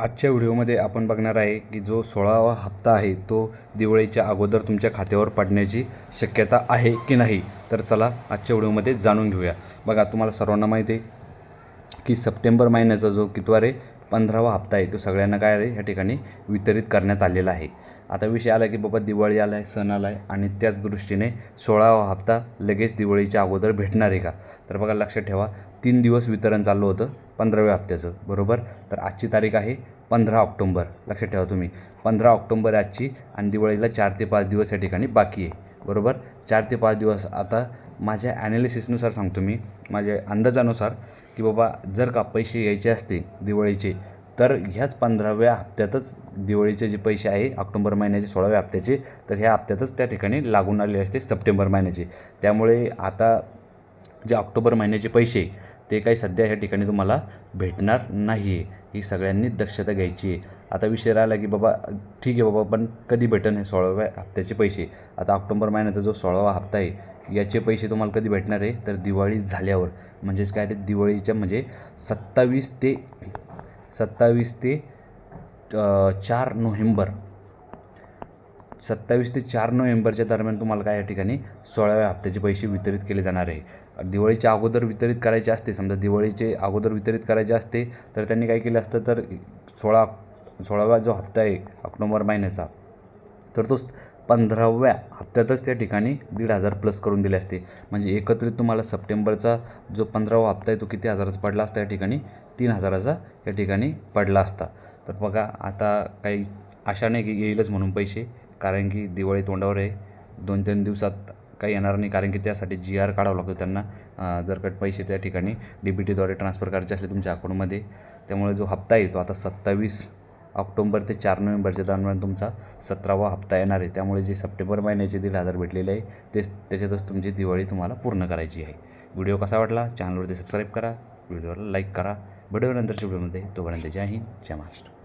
आजच्या व्हिडिओमध्ये आपण बघणार आहे की जो सोळावा हप्ता आहे तो दिवाळीच्या अगोदर तुमच्या खात्यावर पडण्याची शक्यता आहे की नाही? तर चला आजच्या व्हिडिओमध्ये जाणून घेऊया. बघा तुम्हाला सर्वांना माहिती आहे की सप्टेंबर महिन्याचा जो कितवा रे पंधरावा हप्ता आहे. तो सगळ्यांना काय रे ह्या ठिकाणी वितरित करण्यात आलेला आहे. आता विषय आला की बाबा दिवाळी आला आहे सण आला आहे आणि त्याच दृष्टीने सोळावा हप्ता लगेच दिवाळीच्या अगोदर भेटणार आहे का? तर बघा लक्षात ठेवा तीन दिवस वितरण चाललं होतं पंधराव्या हप्त्याचं बरोबर? तर आजची तारीख आहे पंधरा ऑक्टोंबर. लक्षात ठेवा तुम्ही पंधरा ऑक्टोंबर आजची आणि दिवाळीला चार ते पाच दिवस या ठिकाणी बाकी आहे. बरोबर? चार ते पाच दिवस आता माझ्या ॲनालिसिसनुसार सांगतो मी. माझ्या अंदाजानुसार की बाबा जर का पैसे यायचे असते दिवाळीचे तर ह्याच पंधराव्या हप्त्यातच दिवाळीचे जे पैसे आहे ऑक्टोबर महिन्याचे सोळाव्या हप्त्याचे तर ह्या हप्त्यातच त्या ठिकाणी लागून आले असते सप्टेंबर महिन्याचे. त्यामुळे आता जे ऑक्टोबर महिन्याचे पैसे ते काही सध्या ह्या ठिकाणी तुम्हाला भेटणार नाही आहे ही सगळ्यांनी दक्षता घ्यायची आहे. आता विषय राहिला की बाबा ठीक आहे बाबा पण कधी भेटन हे सोळाव्या हप्त्याचे पैसे? आता ऑक्टोबर महिन्याचा जो सोळावा हप्ता आहे याचे पैसे तुम्हाला कधी भेटणार आहे? तर दिवाळी झाल्यावर. म्हणजेच काय रे? दिवाळीच्या म्हणजे सत्तावीस ते सत्तावीस ते चार नोव्हेंबर. सत्तावीस ते चार नोव्हेंबरच्या दरम्यान तुम्हाला काय या ठिकाणी सोळाव्या हप्त्याचे पैसे वितरित केले जाणार आहे. दिवाळीच्या अगोदर वितरित करायचे असते. समजा दिवाळीचे अगोदर वितरित करायचे असते तर त्यांनी काय केलं असतं? तर सोळा सोळावा जो हप्ता आहे ऑक्टोबर महिन्याचा तर तो पंधराव्या हप्त्यातच त्या ठिकाणी दीड हजार प्लस करून दिले असते. म्हणजे एकत्रित तुम्हाला सप्टेंबरचा जो पंधरावा हप्ता आहे तो किती हजाराचा पडला असता या ठिकाणी? तीन हजाराचा या ठिकाणी पडला असता. तर बघा आता काही आशा नाही की येईलच म्हणून पैसे कारण की दिवाळी तोंडावर आहे. दोन तीन दिवसात काही येणार नाही कारण की त्यासाठी जी आर काढावं लागतो त्यांना. जर का पैसे त्या ठिकाणी डी बी टीद्वारे ट्रान्सफर करायचे असले तुमच्या अकाउंटमध्ये त्यामुळे जो हप्ता आहे तो आता सत्तावीस ऑक्टोंबर ते चार नोव्हेंबरच्या दरम्यान तुमचा सतरावा हप्ता येणार आहे. त्यामुळे जे सप्टेंबर महिन्याचे दीड हजार भेटलेले आहे ते त्याच्यातच तुमची दिवाळी तुम्हाला पूर्ण करायची आहे. व्हिडिओ कसा वाटला? चॅनलवरती सबस्क्राईब करा. व्हिडिओला लाईक करा. व्हिडिओनंतरच्या व्हिडिओमध्ये. तोपर्यंत जय हिंद जय महाराष्ट्र.